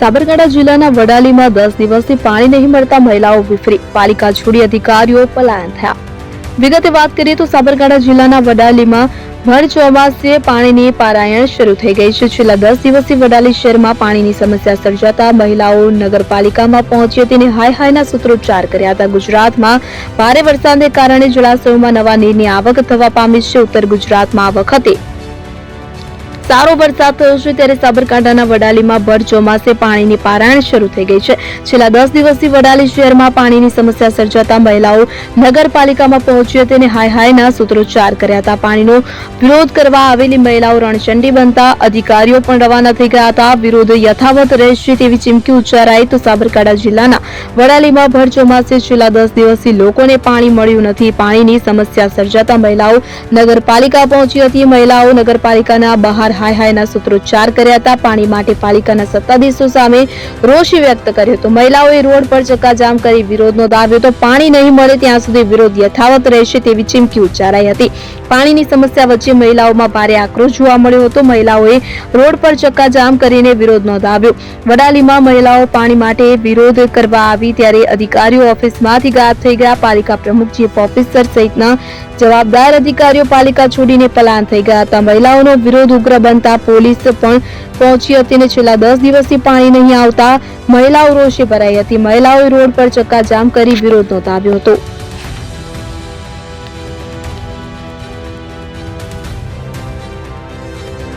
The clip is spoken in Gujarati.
સાબરકાંઠા જિલ્લાના વડાલીમાં દસ દિવસથી પાણી નહીં મળતા મહિલાઓ વિફરી. પાલિકા છોડી અધિકારીઓ પલાયન થયા. વિગતે વાત કરીએ તો સાબરકાંઠા જિલ્લાના વડાલીમાં ભર ચોમાસે પાણીની પારાયણ શરૂ થઈ ગઈ છે. છેલ્લા દસ દિવસથી વડાલી શહેરમાં પાણીની સમસ્યા સર્જાતા મહિલાઓ નગરપાલિકામાં પહોંચી હતી અને હાય હાયના સૂત્રોચ્ચાર કર્યા હતા. ગુજરાતમાં ભારે વરસાદને કારણે જળાશયોમાં નવા નીરની આવક થવા પામી છે. ઉત્તર ગુજરાતમાં આ વખતે સારો વરસાદ થયો છે ત્યારે સાબરકાંઠાના વડાલીમાં ભર ચોમાસે પાણીની પારાયણ શરૂ થઈ ગઈ છે. છેલ્લા દસ દિવસથી વડાલી શહેરમાં પાણીની સમસ્યા સર્જાતા મહિલાઓ નગરપાલિકામાં પહોંચી હતી અને હાય હાયના સૂત્રોચ્ચાર કર્યા હતા. પાણીનો વિરોધ કરવા આવેલી મહિલાઓ રણચંડી બનતા અધિકારીઓ પણ રવાના થઈ ગયા હતા. વિરોધ યથાવત રહેશે તેવી ચીમકી ઉચ્ચારાઈ તો સાબરકાંઠા જિલ્લાના વડાલીમાં ભર ચોમાસે છેલ્લા દસ દિવસથી લોકોને પાણી મળ્યું નથી. પાણીની સમસ્યા સર્જાતા મહિલાઓ નગરપાલિકા પહોંચી હતી. મહિલાઓ નગરપાલિકાના બહાર હાય હાયના સૂત્રોચ્ચાર કર્યા હતા. પાણી માટે પાલિકાના સત્તાધીશો સામે રોષ વ્યક્ત કર્યો હતો. મહિલાઓએ રોડ પર ચક્કાજામ કરી વિરોધ નોંધાવ્યો હતો. પાણી નહીં મળે ત્યાં સુધી વિરોધ યથાવત રહેશે તેવી ચીમકી ઉચ્ચારાઈ હતી. પાણીની સમસ્યા વચ્ચે મહિલાઓમાં ભારે આક્રોશ જોવા મળ્યો હતો. મહિલાઓએ રોડ પર ચક્કાજામ કરીને વિરોધ નોંધાવ્યો. વડાલીમાં મહિલાઓ પાણી માટે વિરોધ કરવા આવી ત્યારે અધિકારીઓ ઓફિસમાંથી ગાયબ થઈ ગયા. પાલિકા પ્રમુખ, ચીફ ઓફિસર સહિતના જવાબદાર અધિકારીઓ પાલિકા છોડીને પલાયન થઈ ગયા હતા. મહિલાઓનો વિરોધ ઉગ્ર બનતા પોલીસ પણ પહોંચી હતી અને છેલ્લા દસ દિવસથી પાણી નહીં આવતા મહિલાઓ રોષે ભરાઈ હતી. મહિલાઓએ રોડ પર ચક્કાજામ કરી વિરોધ નોંધાવ્યો હતો.